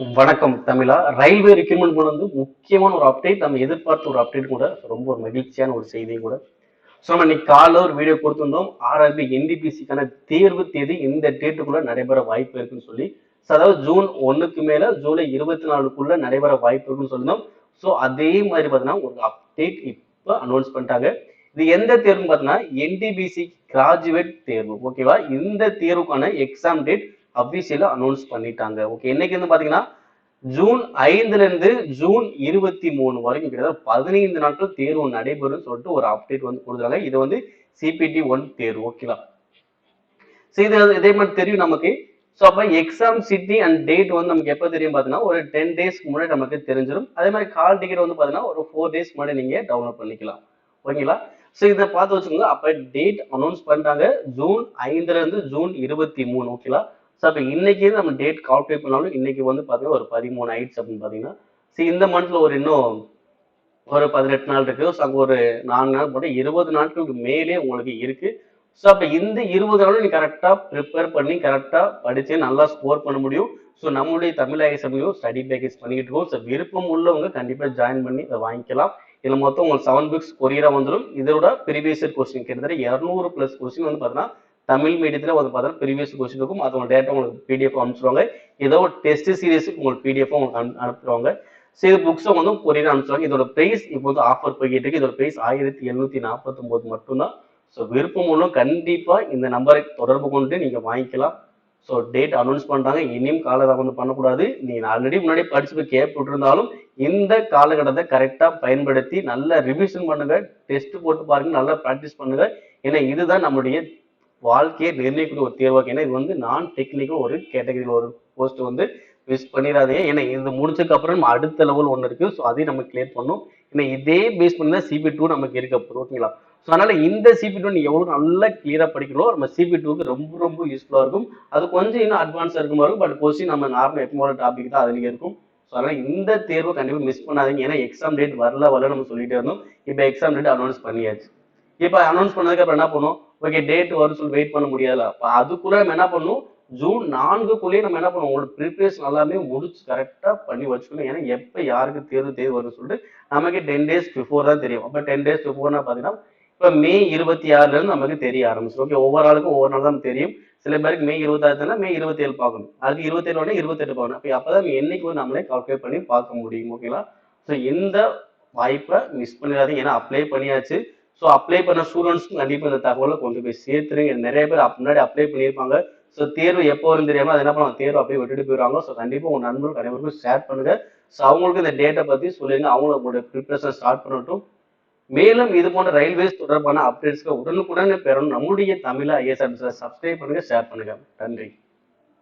வணக்கம் தமிழா. Railway requirement கூட வந்து முக்கியமான ஒரு அப்டேட் நம்ம எதிர்பார்த்த ஒரு அப்டேட் கூட ரொம்ப ஒரு மகிழ்ச்சியான ஒரு செய்தி கூட. ஸோ நம்ம இன்னைக்கு காலைல ஒரு வீடியோ கொடுத்துருந்தோம். ஆர்ஆர்பி என்டிபிசிக்கான தேர்வு தேதி இந்த டேட்டுக்குள்ள நடைபெற வாய்ப்பு இருக்குன்னு சொல்லி. ஸோ அதாவது ஜூன் ஒன்றுக்கு மேல ஜூலை இருபத்தி நாலுக்குள்ள நடைபெற வாய்ப்பு இருக்குன்னு சொல்லியிருந்தோம். ஸோ அதே மாதிரி பார்த்தீங்கன்னா ஒரு அப்டேட் இப்போ அனௌன்ஸ் பண்ணிட்டாங்க. இது எந்த தேர்வுன்னு பார்த்தீங்கன்னா என்டிபிசி கிராஜுவேட் தேர்வு. ஓகேவா இந்த தேர்வுக்கான எக்ஸாம் டேட் அபிஷியலா அனௌன்ஸ் பண்ணிட்டாங்க. ஓகே என்னைக்கு வந்து பாத்தீங்கன்னா ஜூன் ஐந்துல இருந்து ஜூன் இருபத்தி மூணு வரைக்கும் கிட்டத்தட்ட பதினைந்து நாட்கள் தேர்வு நடைபெறும் சொல்லிட்டு ஒரு அப்டேட் வந்து கொடுக்குறாங்க இது வந்து சிபிடி ஒன் தேர்வு ஓகேவா ஸோ இது இதே மாதிரி தெரியும் நமக்கு. ஸோ அப்போ எக்ஸாம் சிட்டி அண்ட் டேட் வந்து நமக்கு எப்போ தெரியும் பார்த்தீங்கன்னா ஒரு டென் டேஸ்க்கு முன்னாடி நமக்கு தெரிஞ்சிடும் அதே மாதிரி கால் டிக்கெட் வந்து பார்த்தீங்கன்னா ஒரு ஃபோர் டேஸ் முன்னாடி நீங்கள் டவுன்லோட் பண்ணிக்கலாம். ஓகேங்களா ஸோ இதை பார்த்து வச்சுக்கோங்க. அப்போ டேட் அனௌன்ஸ் பண்ணிட்டாங்க. ஜூன் ஐந்துல இருந்து ஜூன் இருபத்தி மூணு ஓகேங்களா ஸோ அப்போ இன்னைக்கு நம்ம டேட் கால்குலேட் பண்ணாலும் இன்னைக்கு வந்து பார்த்தீங்கன்னா ஒரு பதிமூணு ஆயிடுச்சு அப்படின்னு பார்த்தீங்கன்னா ஸோ இந்த மந்த்ல ஒரு இன்னும் ஒரு பதினெட்டு நாள் இருக்கு. ஸோ அங்கே ஒரு நாலு நாள் போட்டு இருபது நாட்களுக்கு மேலே உங்களுக்கு இருக்கு. ஸோ அப்போ இந்த இருபது நாளும் நீ கரெக்டாக ப்ரிப்பேர் பண்ணி கரெக்டாக படித்து நல்லா ஸ்கோர் பண்ண முடியும். ஸோ நம்மளுடைய தமிழ் ஐஎஸ்எம்லையும் ஸ்டடி பேக்கேஜ் பண்ணிக்கிட்டு இருக்கோம். ஸோ விருப்பம் உள்ளவங்க கண்டிப்பாக ஜாயின் பண்ணி இதை வாங்கிக்கலாம். இதில் மொத்தம் உங்களுக்கு செவன் புக்ஸ் கொரியராக வந்துடும் இதோட ப்ரீவியஸ் கொஸ்டின் கிட்டத்தட்ட இரநூறு ப்ளஸ் கொஸ்டின் வந்து பார்த்தீங்கன்னா தமிழ் மீடியத்தில் வந்து பார்த்தீங்கன்னா ப்ரீவியஸ் கொஸ்டின் இருக்கும். அதோட டேட்டா உங்களுக்கு பிடிஎஃப் அனுப்பிச்சிருவாங்க. ஏதோ ஒரு டெஸ்ட் சீரியஸுக்கு உங்களுக்கு பிடிஎஃப் உங்களுக்கு அனு- அனுப்புவாங்க ஸோ இது புக்ஸும் வந்து கொரியர் அனுப்பிச்சிருவாங்க. இதோட பிரைஸ் இப்போ வந்து ஆஃபர் போய்கிட்டு இருக்கு. இதோட பிரைஸ் ஆயிரத்தி எழுநூத்தி நாற்பத்தொம்போது மட்டும்தான். ஸோ விருப்பம் உள்ளவங்க கண்டிப்பாக இந்த நம்பரை தொடர்பு கொண்டு நீங்கள் வாங்கிக்கலாம். ஸோ டேட் அனௌன்ஸ் பண்ணுறாங்க இனியும் காலதாமதம் பண்ணக்கூடாது. நீங்கள் ஆல்ரெடி முன்னாடி படிச்சு போய் கேட்டுருந்தாலும் இந்த காலகட்டத்தை கரெக்டாக பயன்படுத்தி நல்லா ரிவிஷன் பண்ணுங்க. டெஸ்ட் போட்டு பாருங்கள் நல்லா ப்ராக்டிஸ் பண்ணுங்கள் ஏன்னா இதுதான் நம்முடைய வாழ்க்கையை நிர்ணயிக்கிற ஒரு தேர்வாக ஏன்னா இது வந்து நான் டெக்னிக்கல் ஒரு கேட்டகரியில் ஒரு போஸ்ட் வந்து மிஸ் பண்ணிடாதீங்க. ஏன்னா இது முடிச்சதுக்கு அப்புறம் நம்ம அடுத்த லெவல் ஒன்று இருக்கு. ஸோ அதையும் நம்ம கிளியர் பண்ணும் ஏன்னா இதே பேஸ் பண்ணி தான் சிபி டூ நமக்கு இருக்க போகுது ஓகேங்களா ஸோ அதனால இந்த சிபி டூ நீ எவ்வளோ நல்லா கிளியராக படிக்கிறோம் நம்ம சிபி டூக்கு ரொம்ப ரொம்ப யூஸ்ஃபுல்லாக இருக்கும். அது கொஞ்சம் இன்னும் அட்வான்ஸாக இருக்கும் இருக்கும் பட் கொஸ்டின் நம்ம நார்மல் எப்போ டாபிக் தான் அதுலயே இருக்கும். ஸோ அதனால் இந்த தேர்வை கண்டிப்பாக மிஸ் பண்ணாதீங்க. ஏன்னா எக்ஸாம் டேட் வரல வரல நம்ம சொல்லிட்டே இருந்தோம். இப்போ எக்ஸாம் டேட் அனௌன்ஸ் பண்ணியாச்சு. இப்போ அனௌன்ஸ் பண்ணதுக்கு அப்புறம் என்ன பண்ணுவோம்? ஓகே டேட் வரும் சொல்லி வெயிட் பண்ண முடியாதுல. அப்போ அதுக்குள்ள நம்ம என்ன பண்ணும் ஜூன் நான்குக்குள்ளேயே நம்ம என்ன பண்ணுவோம் உங்களுக்கு ப்ரிப்பரேஷன் எல்லாமே முடிச்சு கரெக்டாக பண்ணி வச்சுக்கணும். ஏன்னா எப்போ யாருக்கு தேர்வு தேர்வு வரும்னு சொல்லிட்டு நமக்கு டென் டேஸ் பிஃபோர் தான் தெரியும். அப்போ டென் டேஸ் பிஃபோர்னா பார்த்தீங்கன்னா இப்போ மே இருபத்தி ஆறுல இருந்து நமக்கு தெரிய ஆரம்பிச்சிடும் ஓகே ஒவ்வொரு ஆளுக்கும் ஒவ்வொரு நாள் தான் தெரியும். சில பேருக்கு மே இருபத்தாறுனா மே இருபத்தேழு பார்க்கணும். அதுக்கு இருபத்தேழு உடனே இருபத்தெட்டு பார்க்கணும். அப்போ அப்பதான் என்னைக்கு வந்து நம்மளே கால்குலேட் பண்ணி பார்க்க முடியும். ஓகேங்களா ஸோ இந்த வாய்ப்பை மிஸ் பண்ணிடாதீங்க. ஏன்னா அப்ளை பண்ணியாச்சு. ஸோ அப்ளை பண்ண ஸ்டூடெண்ட்ஸ்க்கும் கண்டிப்பாக இந்த தகவலை கொண்டு போய் சேர்த்துருங்க நிறைய பேர் முன்னாடி அப்ளை பண்ணியிருப்பாங்க. ஸோ தேர்வு எப்போ வரும் தெரியாமல் அது என்ன பண்ணுவாங்க தேர்வு அப்படியே விட்டுட்டு போயிடுவாங்க. ஸோ கண்டிப்பாக உங்கள் நண்பர்கள் அனைவருக்கும் ஷேர் பண்ணுங்கள் ஸோ அவங்களுக்கு இந்த டேட்டை பற்றி சொல்லுங்க. அவங்களும் அவங்களோட ப்ரிப்ரேஷன் ஸ்டார்ட் பண்ணட்டும். மேலும் இது போன்ற ரயில்வேஸ் தொடர்பான அப்டேட்ஸ்க்கு உடனுக்குடன் பெறணும். நம்முடைய தமிழா ஐஎஸ் சப்ஸ்கிரைப் பண்ணுங்கள் ஷேர் பண்ணுங்கள் நன்றி.